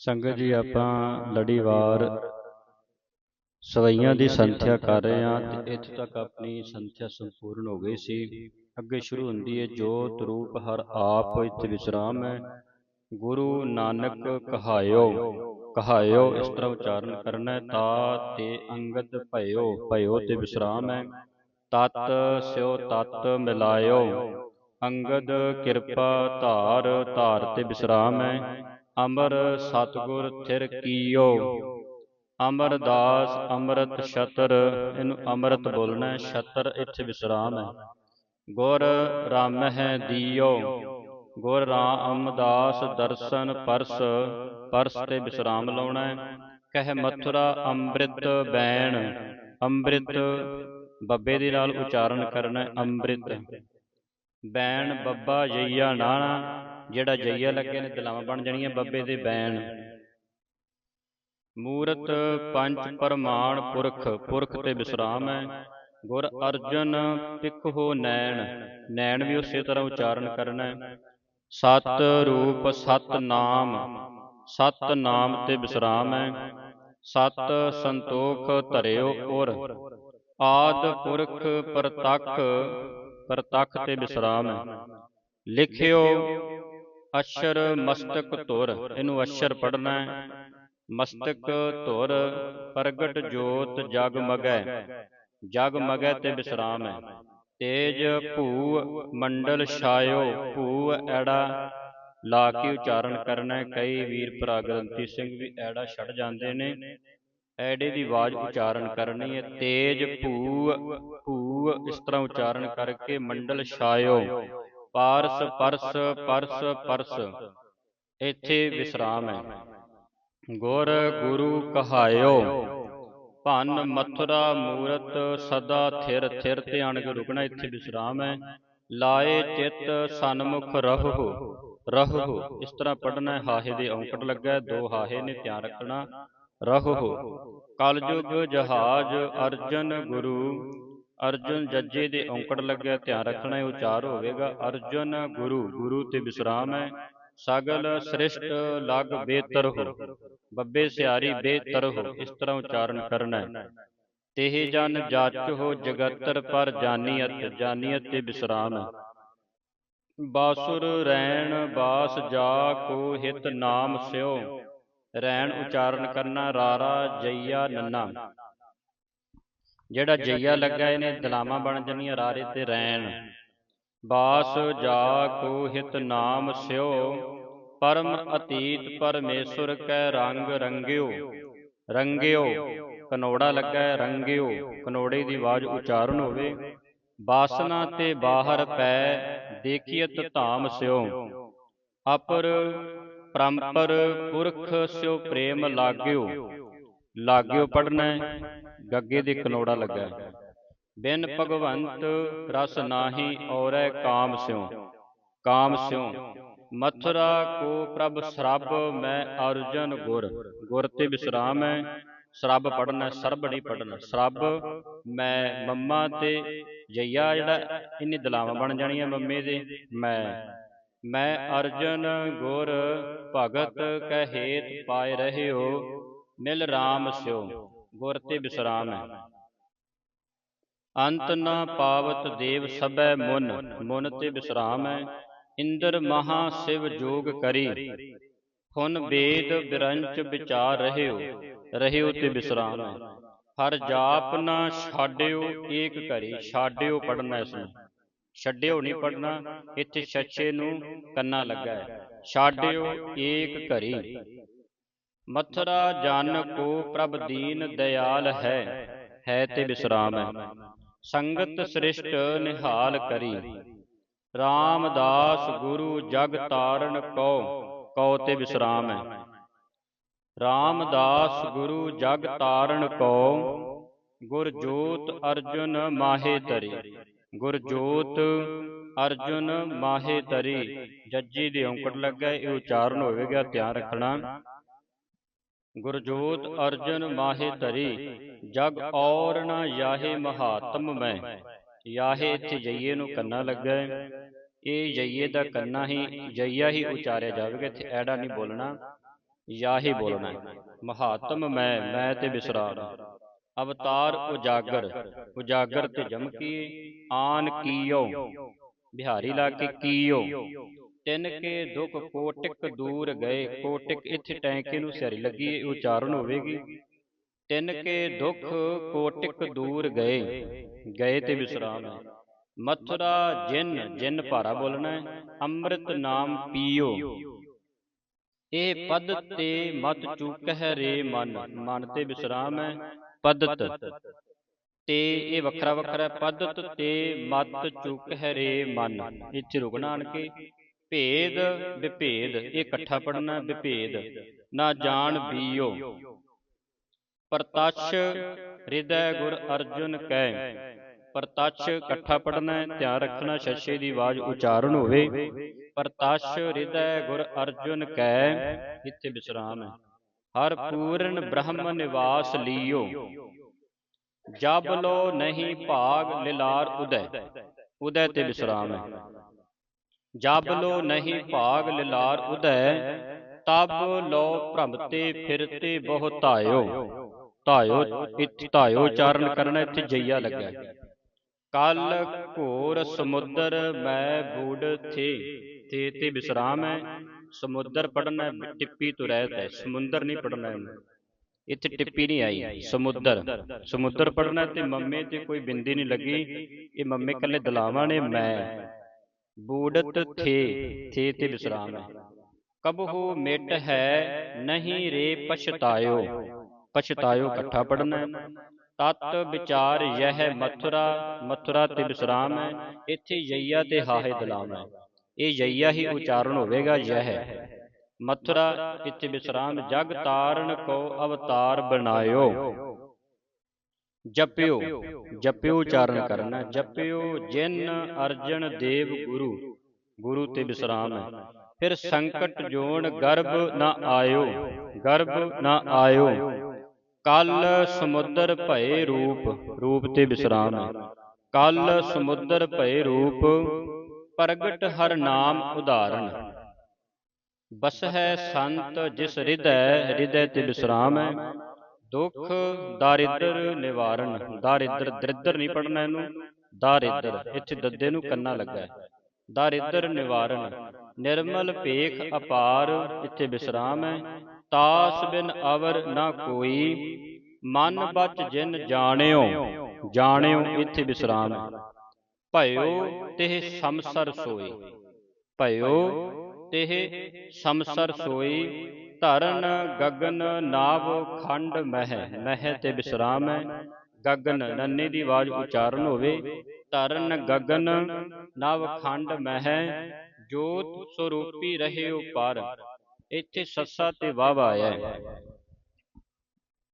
ਸੰਗਤ ਜੀ ਆਪਾਂ ਲੜੀਵਾਰ ਸਵਈਆਂ ਦੀ ਸੰਥਿਆ ਕਰ ਰਹੇ ਹਾਂ ਤੇ ਇੱਥੇ ਤੱਕ ਆਪਣੀ ਸੰਥਿਆ ਸੰਪੂਰਨ ਹੋ ਗਈ ਸੀ। ਅੱਗੇ ਸ਼ੁਰੂ ਹੁੰਦੀ ਹੈ ਜੋਤ ਰੂਪ ਹਰ ਆਪ ਇੱਥੇ ਵਿਸਰਾਮ ਹੈ। ਗੁਰੂ ਨਾਨਕ ਕਹਾਇਓ ਕਹਾਇਓ ਇਸ ਤਰ੍ਹਾਂ ਉਚਾਰਨ ਕਰਨਾ ਹੈ ਤਾ ਤੇ ਅੰਗਦ ਭਇਓ ਭਇਓ ਤੇ ਵਿਸਰਾਮ ਹੈ। ਤਤ ਸਿਓ ਤਤ ਮਿਲਾਇਓ। ਅੰਗਦ ਕਿਰਪਾ ਧਾਰ ਧਾਰ ਤੇ ਵਿਸਰਾਮ ਹੈ। ਅਮਰ ਸਤਗੁਰ ਥਿਰ ਕੀਓ। ਅਮਰਦਾਸ ਅੰਮ੍ਰਿਤ ਛਤਰ, ਇਹਨੂੰ ਅੰਮ੍ਰਿਤ ਬੋਲਣਾ ਹੈ, ਛਤਰ ਇੱਥੇ ਵਿਸਰਾਮ ਹੈ। ਗੁਰ ਰਾਮਹਿ ਦੀਓ। ਗੁਰ ਰਾਮਦਾਸ ਦਰਸ਼ਨ ਪਰਸ ਪਰਸ ਤੇ ਵਿਸਰਾਮ ਲਾਉਣਾ ਹੈ। ਕਹਿ ਮਥੁਰਾ ਅੰਮ੍ਰਿਤ ਬੈਣ, ਅੰਮ੍ਰਿਤ ਬੱਬੇ ਦੇ ਨਾਲ ਉਚਾਰਨ ਕਰਨਾ ਅੰਮ੍ਰਿਤ। ਬੈਣ ਬੱਬਾ ਜਈਆ ਨਾਣਾ ਜਿਹੜਾ ਜਈਆ ਲੱਗੇ ਨੇ ਦਲਾਵਾਂ ਬਣ ਜਾਣੀਆਂ ਬੱਬੇ ਦੇ ਬੈਣ। ਮੂਰਤ ਪੰਜ ਪਰਮਾਨ ਪੁਰਖ ਪੁਰਖ ਤੇ ਵਿਸਰਾਮ ਹੈ। ਗੁਰ ਅਰਜਨ ਪਿਖੋ ਨੈਣ ਨੈਣ ਵੀ ਉਸੇ ਤਰ੍ਹਾਂ ਉਚਾਰਨ ਕਰਨਾ ਹੈ। ਸਤ ਰੂਪ, ਸਤ ਨਾਮ ਸਤ ਨਾਮ ਤੇ ਵਿਸਰਾਮ ਹੈ। ਸਤ ਸੰਤੋਖ ਧਰਿਓ ਔਰ ਆਦ ਪੁਰਖ ਪ੍ਰਤੱਖ ਪ੍ਰਤੱਖ ਤੇ ਵਿਸਰਾਮ ਹੈ। ਲਿਖਿਓ ਅਸ਼ਰ ਮਸਤਕ ਧੁਰ ਇਹਨੂੰ ਅਸ਼ਰ ਪੜਨਾ ਹੈ। ਮਸਤਕ ਧੁਰ ਪ੍ਰਗਟ ਜੋਤ ਜਗ ਮਗੈ ਜਗ ਮਗੈ ਤੇ ਵਿਸਰਾਮ ਹੈ। ਤੇਜ ਭੂ ਮੰਡਲ ਛਾਇਓ ਭੂ ਐੜਾ। ਲਾ ਕੇ ਉਚਾਰਨ ਕਰਨਾ ਕਈ ਵੀਰ ਭਰਾ ਗ੍ਰੰਥੀ ਸਿੰਘ ਵੀ ਐੜਾ ਛੱਡ ਜਾਂਦੇ ਨੇ। ਐੜੇ ਦੀ ਆਵਾਜ਼ ਉਚਾਰਨ ਕਰਨੀ ਹੈ। ਤੇਜ ਭੂ ਭੂ ਇਸ ਤਰ੍ਹਾਂ ਉਚਾਰਨ ਕਰਕੇ ਮੰਡਲ ਛਾਇਓ। ਪਾਰਸ ਪਰਸ ਪਰਸ ਪਰਸ ਇੱਥੇ ਵਿਸਰਾਮ ਹੈ। ਗੁਰ ਗੁਰੂ ਕਹਾਇਓ। ਭਨ ਮਥੁਰਾ ਮੂਰਤ ਸਦਾ ਥਿਰ ਥਿਰ ਤੇ ਆਣ ਕੇ ਰੁਕਣਾ ਇੱਥੇ ਵਿਸਰਾਮ ਹੈ। ਲਾਏ ਚਿੱਤ ਸਨਮੁਖ ਰਹੋ। ਰਹੋ। ਇਸ ਤਰ੍ਹਾਂ ਪੜਨਾ ਹੈ ਹਾਹੇ ਦੇ ਔਂਕੜ ਲੱਗਾ ਦੋ ਹਾਹੇ ਨੇ ਧਿਆਨ ਰੱਖਣਾ। ਰਹੋ। ਕਲਯੁਗ ਜਹਾਜ ਅਰਜਨ ਗੁਰੂ। ਅਰਜੁਨ ਜੱਜੇ ਦੇ ਔਂਕੜ ਲੱਗਿਆ ਧਿਆਨ ਰੱਖਣਾ ਹੈ ਉਚਾਰ ਹੋਵੇਗਾ। ਅਰਜੁਨ ਗੁਰੂ ਗੁਰੂ ਤੇ ਵਿਸਰਾਮ ਹੈ। ਸਗਲ ਸ੍ਰਿਸ਼ਟ ਲਗ ਬੇਤਰ ਹੋ। ਬੱਬੇ ਸਿਆਰੀ ਬੇਤਰ ਹੋ। ਇਸ ਤਰ੍ਹਾਂ ਉਚਾਰਨ ਕਰਨਾ ਹੈ। ਤੇਹ ਜਨ ਜਾਚ ਹੋ ਜਗਤਰ ਪਰ ਜਾਨੀਅਤ ਜਾਨੀਅਤ ਤੇ ਵਿਸਰਾਮ ਹੈ। ਬਾਸੁਰ ਰੈਣ ਬਾਸ ਜਾ ਕੋ ਹਿਤ ਨਾਮ ਸਿਓ। ਰੈਣ ਉਚਾਰਨ ਕਰਨਾ ਰਾਰਾ ਜਈਆ ਨੰਨਾ। ਜਿਹੜਾ ਜਈਆ ਲੱਗਾ ਇਹਨੇ ਦਲਾਵਾਂ ਬਣ ਜਣੀਆਂ ਰਾਰੇ ਤੇ ਰੈਣ ਬਾਸ ਜਾ ਕੋ ਹਿਤ ਨਾਮ ਸਿਓ। ਪਰਮ ਅਤੀਤ ਪਰਮੇਸ਼ਰ ਕੈ ਰੰਗ ਰੰਗਿਓ। ਰੰਗਿਓ। ਕਨੋੜਾ ਲੱਗਾ ਰੰਗਿਓ। ਕਨੋੜੇ ਦੀ ਆਵਾਜ਼ ਉਚਾਰਨ ਹੋਵੇ। ਬਾਸਨਾ ਤੇ ਬਾਹਰ ਪੈ ਦੇਖੀਤ ਧਾਮ ਸਿਓ। ਅਪਰ ਪਰੰਪਰ ਪੁਰਖ ਸਿਓ ਪ੍ਰੇਮ ਲਾਗਿਓ। ਲਾਗਿਓ ਪੜਨਾ ਗੱਗੇ ਦੇ ਕਨੋੜਾ ਲੱਗਾ। ਬਿਨ ਭਗਵੰਤ ਰਸ ਨਾਹੀ ਔਰੈ ਕਾਮ ਸਿਉ। ਕਾਮ ਸਿਉ ਮਥੁਰਾ ਕੋ ਪ੍ਰਭ ਸਰਬ ਮੈਂ ਅਰਜਨ ਗੁਰ। ਗੁਰ ਤੇ ਵਿਸਰਾਮ ਹੈ ਸਰਬ ਪੜਨਾ ਸਰਬ ਨਹੀਂ ਪੜਨਾ ਸਰਬ ਮੈਂ ਮੰਮਾ ਤੇ ਜਈਆ ਜਿਹੜਾ ਇੰਨੀ ਦਲਾਵਾਂ ਬਣ ਜਾਣੀਆਂ ਮੰਮੇ ਦੇ ਮੈਂ। ਮੈਂ ਅਰਜਨ ਗੁਰ ਭਗਤ ਕੈ ਹੇਤ ਪਾਏ ਰਹਿਓ। ਮਿਲ ਰਾਮ ਸਿਓ, ਗੁਰ ਤੇ ਵਿਸਰਾਮ ਹੈ। ਅੰਤ ਨ ਪਾਵਤ ਦੇਵ ਸਭੈ ਮੁਨ ਮੁਨ ਤੇ ਵਿਸਰਾਮ ਹੈ। ਇੰਦਰ ਮਹਾ ਸਿਵ ਜੋਗ ਕਰੀ ਹੁਨ ਵੇਦ ਬਿਰੰਚ ਵਿਚਾਰ ਰਹਿਓ ਰਹਿਓ ਤੇ ਵਿਸਰਾਮ ਹੈ ਹਰ ਜਾਪ ਨਾ ਛਾਡਿਓ, ਏਕ ਘਰੀ ਛਾਡਿਓ ਪੜਨਾ ਇਸ ਨੂੰ। ਛੱਡਿਓ ਨਹੀਂ ਪੜਨਾ ਇੱਥੇ ਛੱਛੇ ਨੂੰ ਕੰਨਾ ਲੱਗਾ ਹੈ। ਛਾਡਿਓ ਏਕ ਘਰੀ ਮਥੁਰਾ ਜਨ ਕੋ ਪ੍ਰਭ ਦੀਨ ਦਿਆਲ ਹੈ ਹੈ ਤੇ ਵਿਸਰਾਮ ਹੈ। ਸੰਗਤ ਸ੍ਰਿਸ਼ਟ ਨਿਹਾਲ ਕਰੀ। ਰਾਮਦਾਸ ਗੁਰੂ ਜਗ ਤਾਰਨ ਕਉ ਕਉ ਤੇ ਵਿਸਰਾਮ ਹੈ। ਰਾਮਦਾਸ ਗੁਰੂ ਜਗ ਤਾਰਨ ਕਉ, ਗੁਰਜੋਤ ਅਰਜੁਨ ਮਾਹੇ ਤਰੀ ਗੁਰਜੋਤ ਅਰਜੁਨ ਮਾਹੇ ਤਰੀ ਜੱਜੀ ਦੇ ਔਂਕੜ ਲੱਗਾ, ਇਹ ਉਚਾਰਨ ਹੋਵੇਗਾ, ਧਿਆਨ ਰੱਖਣਾ। ਗੁਰਜੋਤ ਅਰਜਨ ਮਾਹੇ ਧਰੀ ਜਗ ਔਰ ਨ ਯਾਹੇ ਮਹਾਤਮ ਮੈਂ। ਯਾਹੇ ਇੱਥੇ ਜਈਏ ਨੂੰ ਕੰਨਾ ਲੱਗਾ। ਇਹ ਜਈਏ ਦਾ ਕੰਨਾ ਹੀ ਜਈਆ ਹੀ ਉਚਾਰਿਆ ਜਾਵੇਗਾ ਇੱਥੇ ਐੜਾ ਨਹੀਂ ਬੋਲਣਾ। ਯਾਹੀ ਬੋਲਣਾ। ਮਹਾਤਮ ਮੈਂ ਮੈਂ ਤੇ ਵਿਸਰਾਮ ਅਵਤਾਰ ਉਜਾਗਰ। ਉਜਾਗਰ। ਤੇ ਜਮਕੀ ਆਨ ਕੀਓ। ਬਿਹਾਰੀ ਲਾ ਕੇ ਕੀਓ। ਤਿੰਨ ਕੇ ਦੁਖ ਕੋਟਿਕ ਦੂਰ ਗਏ। ਕੋਟਿਕ ਇੱਥੇ ਟੈਂਕੇ ਨੂੰ ਸਿਆਰੀ ਲੱਗੀ ਇਹ ਉਚਾਰਨ ਹੋਵੇਗੀ। ਤਿੰਨ ਕੇ ਦੁਖ ਕੋਟਿਕ ਦੂਰ ਗਏ। ਗਏ ਤੇ ਵਿਸਰਾਮ। ਹੈ ਮਥੁਰਾ ਜਿਨ ਜਿਨ ਭਾਰਾ ਬੋਲਣਾ ਹੈ। ਅੰਮ੍ਰਿਤ ਨਾਮ ਪੀਓ। ਇਹ ਪਦ ਤੇ ਮਤ ਚੁਕਹਿ ਰੇ ਮਨ। ਮਨ ਤੇ ਵਿਸਰਾਮ ਹੈ। ਪਦਤ। ਤੇ ਇਹ ਵੱਖਰਾ ਵੱਖਰਾ ਹੈ। ਪਦਤ ਤੇ ਮਤ ਚੁਕਹਿ ਰੇ ਮਨ। ਇੱਥੇ ਰੁਕਣਾ ਆਣ ਕੇ ਭੇਦ ਵਿਭੇਦ ਇਹ ਇਕੱਠਾ ਪੜਨਾ ਵਿਭੇਦ। ਨਾ ਜਾਣ ਬੀਓ ਪ੍ਰਤਛ ਹਿਰਦੈ ਗੁਰ ਅਰਜੁਨ ਕੈ। ਪ੍ਰਤਛ ਇਕੱਠਾ ਪੜਨਾ ਧਿਆਨ ਰੱਖਣਾ ਛੱਛੇ ਦੀ ਆਵਾਜ਼ ਉਚਾਰਨ ਹੋਵੇ। ਪ੍ਰਤਛ ਹਿਰਦੈ ਗੁਰ ਅਰਜੁਨ ਕੈ। ਇੱਥੇ ਵਿਸਰਾਮ ਹੈ। ਹਰ ਪੂਰਨ ਬ੍ਰਹਮ ਨਿਵਾਸ ਲੀਓ। ਜਬ ਲੋ ਨਹੀਂ ਭਾਗ ਲਿਲਾਰ ਉਦੈ। ਉਦੈ। ਤੇ ਵਿਸਰਾਮ ਹੈ। ਜਬ ਲੋ ਨਹੀਂ ਭਾਗ ਲਿਲਾਰ ਉਦੈ ਤਬ ਲੋ ਭ੍ਰਮਤੇ ਫਿਰਤੇ ਬਹੁ ਧਾਇਓ। ਧਾਇਓ। ਇੱਥੇ ਧਾਇਓ ਉਚਾਰਨ ਕਰਨਾ ਇੱਥੇ ਜਈਆ ਲੱਗਾ ਕਲ ਘੋਰ ਸਮੁੰਦਰ ਮੈਂ ਬੂੜ ਥੇ। ਤੇ ਤੇ ਵਿਸਰਾਮ ਹੈ। ਸਮੁੰਦਰ ਪੜਨਾ ਟਿੱਪੀ ਤੋਂ ਰਹਿਤ ਹੈ। ਸਮੁੰਦਰ ਨਹੀਂ ਪੜਨਾ ਇੱਥੇ ਟਿੱਪੀ ਨਹੀਂ ਆਈ। ਸਮੁੰਦਰ। ਸਮੁੰਦਰ। ਪੜਨਾ ਤੇ ਮੰਮੇ ਤੇ ਕੋਈ ਬਿੰਦੀ ਨਹੀਂ ਲੱਗੀ। ਇਹ ਮੰਮੇ ਕੱਲੇ ਦਲਾਵਾਂ ਨੇ ਮੈਂ। ਬੂੜਤ ਥੇ ਥੇ ਤੇ ਵਿਸਰਾਮ ਹੈ ਕਬਹੂ ਮਿਟ ਹੈ ਨਹੀਂ ਰੇ ਪਛਤਾਇਓ। ਪਛਤਾਇਓ। ਇਕੱਠਾ ਪੜਨਾ ਤਤ ਵਿਚਾਰ ਯਹ ਮਥੁਰਾ ਮਥੁਰਾ ਤੇ ਵਿਸਰਾਮ ਹੈ ਇੱਥੇ ਯਈਆ ਤੇ ਹਾਹੇ ਦਲਾਮ ਹੈ। ਇਹ ਯਈਆ ਹੀ ਉਚਾਰਨ ਹੋਵੇਗਾ ਯਹ। ਮਥੁਰਾ ਇੱਥੇ ਵਿਸਰਾਮ ਜਗ ਤਾਰਨ ਕੋ ਅਵਤਾਰ ਬਣਾਇਓ। ਜਪਿਓ ਜਪਿਓ ਉਚਾਰਨ ਕਰਨਾ, ਜਪਿਓ ਜਿਨ ਅਰਜਨ ਦੇਵ ਗੁਰੂ ਗੁਰੂ ਤੇ ਵਿਸਰਾਮ ਹੈ। ਫਿਰ ਸੰਕਟ ਜੋਨ ਗਰਭ ਨਾ ਆਇਓ, ਗਰਭ ਨਾ ਆਇਓ। ਕਲ ਸਮੁੰਦਰ ਭਏ ਰੂਪ ਰੂਪ ਤੇ ਵਿਸਰਾਮ ਹੈ। ਕਲ ਸਮੁੰਦਰ ਭਏ ਰੂਪ, ਪ੍ਰਗਟ ਹਰ ਨਾਮ ਉਦਾਹਰਣ ਬਸ ਹੈ ਸੰਤ ਜਿਸ ਹਿਰਦੈ ਹਿਰਦੈ ਤੇ ਵਿਸਰਾਮ ਹੈ। ਦੁੱਖ ਦਾਰਿਦਰ ਨਿਵਾਰਨ। ਦਾਰਿਦਰ ਦਰਿਦਰ ਨਹੀਂ ਪੜਨਾ ਇਹਨੂੰ। ਦਾਰਿਦਰ ਇੱਥੇ ਦੱਦੇ ਨੂੰ ਕੰਨਾ ਲੱਗਾ। ਹੈ ਦਾਰਿਦਰ ਨਿਵਾਰਨ। ਨਿਰਮਲ ਭੇਖ ਅਪਾਰ ਇੱਥੇ ਵਿਸਰਾਮ ਹੈ। ਤਾਸ ਬਿਨ ਅਵਰ ਨਾ ਕੋਈ। ਮਨ ਬਚ ਜਿਨ ਜਾਣਿਓ ਜਾਣਿਓ। ਇੱਥੇ ਵਿਸਰਾਮ ਹੈ। ਭਇਓ ਤਿਹ ਸਮਸਰ ਸੋਈ ਭਇਓ ਤਿਹ ਸਮਸਰ ਸੋਈ ਧਰਨ ਗਗਨ ਨਾਭ ਖੰਡ ਮਹਿ ਮਹਿ ਤੇ ਵਿਸਰਾਮ ਹੈ। ਗਗਨ ਨੰਨੇ ਦੀ ਆਵਾਜ਼ ਉਚਾਰਨ ਹੋਵੇ, ਧਰਨ ਗਗਨ ਨਵ ਖੰਡ ਮਹਿ, ਜੋਤ ਸਰੂਪੀ ਰਹਿਓ ਪਰ ਇੱਥੇ ਸੱਸਾ ਤੇ ਵਾਵਾ ਆਇਆ ਹੈ।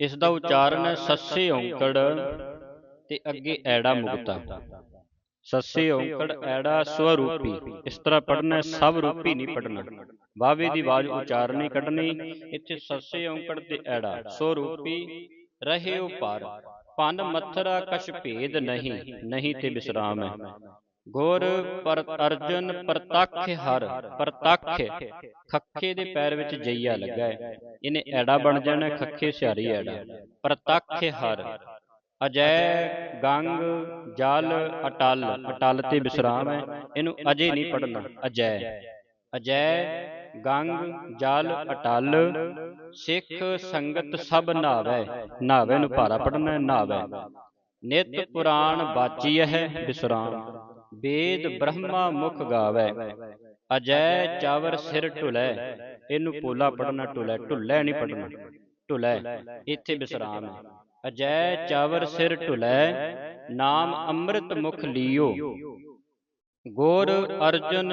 ਇਸ ਦਾ ਉਚਾਰਨ ਹੈ, ਸੱਸੇ ਔਂਕੜ ਤੇ ਅੱਗੇ ਐੜਾ ਮੁਕਤਾ। ਸੱਸੇ ਔਂਕੜ ਐੜਾ ਸਵਰੂਪੀ। ਇਸ ਤਰ੍ਹਾਂ ਪੜਨਾ ਸਭ ਰੂਪੀ ਨਹੀਂ ਪੜਨਾ ਵਾਵੇ ਦੀ ਆਵਾਜ਼ ਉਚਾਰਨ ਨਹੀਂ ਕੱਢਣੀ ਇੱਥੇ ਸੱਸੇ ਔਂਕੜ ਤੇ ਐੜਾ। ਸਵਰੂਪੀ ਰਹਿਓ ਪਰ। ਪਨ ਮਥਰਾ ਕਛ ਭੇਦ ਨਹੀਂ ਨਹੀਂ ਤੇ ਵਿਸਰਾਮ ਹੈ। ਗੁਰ ਪਰ ਅਰਜਨ ਪ੍ਰਤੱਖ ਹਰ ਪ੍ਰਤੱਖ ਖੱਖੇ ਦੇ ਪੈਰ ਵਿੱਚ ਜਈਆ ਲੱਗਾ। ਹੈ ਇਹਨੇ ਐੜਾ ਬਣ ਜਾਣਾ ਖੱਖੇ ਸਿਹਾਰੀ ਐੜਾ। ਪ੍ਰਤੱਖ ਹਰ। ਅਜੈ ਗੰਗ, ਜਲ, ਅਟਲ ਅਟਲ ਤੇ ਵਿਸਰਾਮ ਹੈ। ਇਹਨੂੰ ਅਜੇ ਨਹੀਂ ਪੜਨਾ ਅਜੈ। ਅਜੈ, ਗੰਗ, ਜਲ, ਅਟਲ, ਸਿੱਖ, ਸੰਗਤ ਸਭ ਨਾਵੇ। ਨਾਵੇ ਨੂੰ ਭਾਰਾ ਪੜਨਾ ਹੈ, ਨਾਵੇ। ਨਿਤ ਪੁਰਾਣ ਬਾਚੀ ਹੈ ਵਿਸਰਾਮ। ਵੇਦ ਬ੍ਰਹਮਾ ਮੁਖ ਗਾਵੇ। ਅਜੈ ਚਾਵਰ ਸਿਰ ਢੁਲੈ। ਇਹਨੂੰ ਪੋਲਾ ਪੜਨਾ ਢੁਲੈ। ਢੁੱਲੈ ਨਹੀਂ ਪੜਨਾ ਢੁਲੈ ਇੱਥੇ ਵਿਸਰਾਮ ਹੈ। ਅਜੈ ਚਾਵਰ ਸਿਰ ਢੁਲੈ ਨਾਮ ਅੰਮ੍ਰਿਤ ਮੁਖ ਲੀਓ। ਗੋਰ ਅਰਜਨ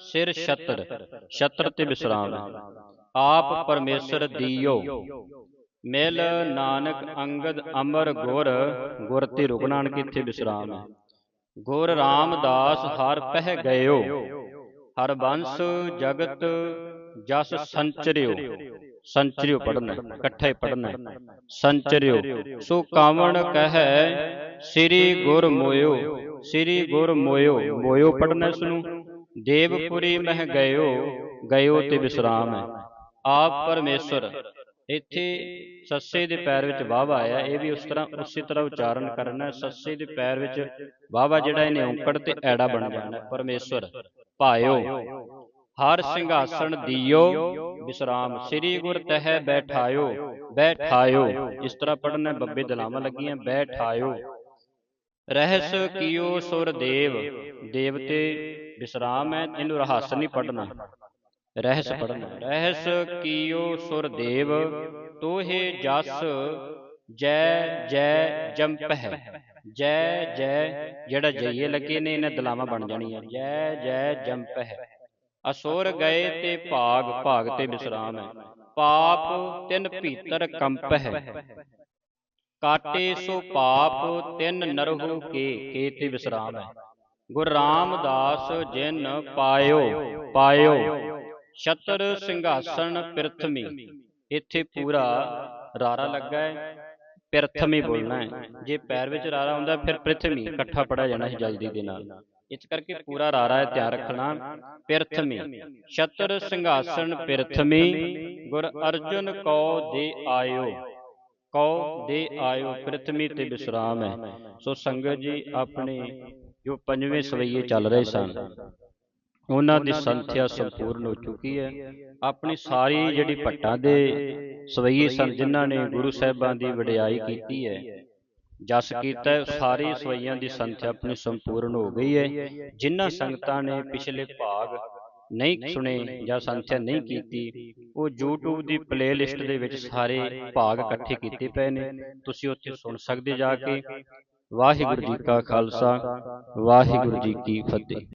ਸਿਰ ਛਤਰ ਛਤਰ ਤੇ ਵਿਸਰਾਮ ਹੈ। ਆਪ ਪਰਮੇਸ਼ਰ ਦੀਓ। ਮਿਲ ਨਾਨਕ ਅੰਗਦ ਅਮਰ ਗੁਰ ਗੁਰ ਤੇ ਰੁਕਣਾਨ ਕਿੱਥੇ ਵਿਸਰਾਮ ਹੈ। ਗੁਰ ਰਾਮਦਾਸ ਹਰ ਪਹਿ ਗਇਓ। ਹਰ ਬੰਸ ਜਗਤ ਜਸ ਸੰਚਰਿਓ। ਸੰਚਰਿਓ ਪੜਨਾ ਇਕੱਠੇ ਪੜਨਾ ਸੰਚਰਿਓ। ਸੋ ਕਾਵਣ ਕਹੈ ਸ੍ਰੀ ਗੁਰ ਮੋਇਓ ਸ੍ਰੀ ਗੁਰ ਮੋਇਓ। ਮੋਇਓ। ਪੜਨਾ ਇਸ ਨੂੰ ਦੇਵਪੁਰੀ ਮਹਿ ਗਇਓ ਗਇਓ ਤੇ ਵਿਸਰਾਮ ਹੈ ਆਪ ਪਰਮੇਸ਼ਰ। ਇੱਥੇ ਸੱਸੇ ਦੇ ਪੈਰ ਵਿੱਚ ਵਾਵਾ ਆਇਆ। ਇਹ ਵੀ ਉਸ ਤਰ੍ਹਾਂ ਉਸੇ ਤਰ੍ਹਾਂ ਉਚਾਰਨ ਕਰਨਾ। ਸੱਸੇ ਦੇ ਪੈਰ ਵਿੱਚ ਵਾਵਾ ਜਿਹੜਾ ਇਹਨੇ ਔਂਕੜ ਤੇ ਐੜਾ ਬਣ ਜਾਣਾ। ਹੈ। ਪਰਮੇਸ਼ਰ ਭਾਇਓ। ਹਰ ਸਿੰਘਾਸਣ ਦੀਓ ਵਿਸਰਾਮ ਸ੍ਰੀ ਗੁਰ ਤਹਿ ਬੈਠਾਇਓ ਬੈਠਾਇਓ ਇਸ ਤਰ੍ਹਾਂ ਪੜਨਾ ਬੱਬੇ ਦਲਾਵਾਂ ਲੱਗੀਆਂ ਬੈਠਾਇਓ। ਰਹਿਸ ਕੀਓ ਸੁਰ ਦੇਵ ਦੇਵਤੇ ਵਿਸਰਾਮ ਹੈ ਇਹਨੂੰ ਰਹੱਸ ਨਹੀਂ ਪੜਨਾ ਰਹਿਸ ਪੜਨਾ ਰਹਿਸ ਕੀਓ ਸੁਰ ਦੇਵ ਤੋਹੇ ਜਸ ਜੈ ਜੈ ਜੰਪ ਹੈ। ਜੈ ਜੈ ਜਿਹੜਾ ਜਈਏ ਲੱਗੇ ਨੇ ਇਹਨਾਂ ਦਲਾਵਾਂ ਬਣ ਜਾਣੀਆਂ। ਜੈ ਜੈ ਜੰਪ ਹੈ। ਅਸੁਰ ਗਏ ਤੇ ਭਾਗ ਭਾਗ ਤੇ ਵਿਸਰਾਮ ਹੈ। ਪਾਪ ਤਿੰਨ ਭੀਤਰ ਕੰਪ ਹੈ। ਕਾਟੇ ਸੋ ਪਾਪ ਤਿੰਨ ਨਰਹੁ ਕੇ ਕੇ ਤੇ ਵਿਸਰਾਮ ਹੈ। ਗੁਰ ਰਾਮਦਾਸ ਜਿਨ ਪਾਇਓ ਪਾਇਓ ਛਤਰ ਸਿੰਘਾਸਣ ਪ੍ਰਿਥਮੀ। ਇੱਥੇ ਪੂਰਾ ਰਾਰਾ ਲੱਗਾ ਹੈ। ਪ੍ਰਿਥਮੀ ਬੋਲਣਾ ਹੈ। ਜੇ ਪੈਰ ਵਿੱਚ ਰਾਰਾ ਹੁੰਦਾ ਫਿਰ ਪ੍ਰਿਥਮੀ ਇਕੱਠਾ ਪੜਿਆ ਜਾਣਾ ਸੀ ਜਲਦੀ ਦੇ ਨਾਲ। ਇਸ ਕਰਕੇ ਪੂਰਾ ਰਾਰਾ ਧਿਆਨ ਰੱਖਣਾ। ਪ੍ਰਿਥਮੀ, ਛਤਰ ਸਿੰਘਾਸਣ ਪ੍ਰਿਥਮੀ, ਗੁਰ ਅਰਜੁਨ ਕਉ ਦੇ ਆਇਓ। ਕਉ ਦੇ ਆਇਓ, ਪ੍ਰਿਥਮੀ ਤੇ ਵਿਸਰਾਮ ਹੈ। ਸੋ ਸੰਗਤ ਜੀ, ਆਪਣੇ ਜੋ ਪੰਜਵੇਂ ਸਵਈਏ ਚੱਲ ਰਹੇ ਸਨ, ਉਹਨਾਂ ਦੀ ਸੰਥਿਆ ਸੰਪੂਰਨ ਹੋ ਚੁੱਕੀ ਹੈ। ਆਪਣੀ ਸਾਰੀ ਜਿਹੜੀ ਭੱਟਾਂ ਦੇ ਸਵਈਏ ਸਨ, ਜਿਨ੍ਹਾਂ ਨੇ ਗੁਰੂ ਸਾਹਿਬਾਂ ਦੀ ਵਡਿਆਈ ਕੀਤੀ ਹੈ ਜਸ ਕੀਤਾ ਸਾਰੀ ਸਵਈਆਂ ਦੀ ਸੰਥਿਆ ਆਪਣੀ ਸੰਪੂਰਨ ਹੋ ਗਈ ਹੈ। ਜਿਨ੍ਹਾਂ ਸੰਗਤਾਂ ਨੇ ਪਿਛਲੇ ਭਾਗ ਨਹੀਂ ਸੁਣੇ ਜਾਂ ਸੰਥਿਆ ਨਹੀਂ ਕੀਤੀ ਉਹ YouTube ਦੀ ਪਲੇਲਿਸਟ ਦੇ ਵਿੱਚ ਸਾਰੇ ਭਾਗ ਇਕੱਠੇ ਕੀਤੇ ਪਏ ਨੇ। ਤੁਸੀਂ ਉੱਥੇ ਸੁਣ ਸਕਦੇ ਜਾ ਕੇ ਵਾਹਿਗੁਰੂ ਜੀ ਕਾ ਖਾਲਸਾ ਵਾਹਿਗੁਰੂ ਜੀ ਕੀ ਫਤਿਹ।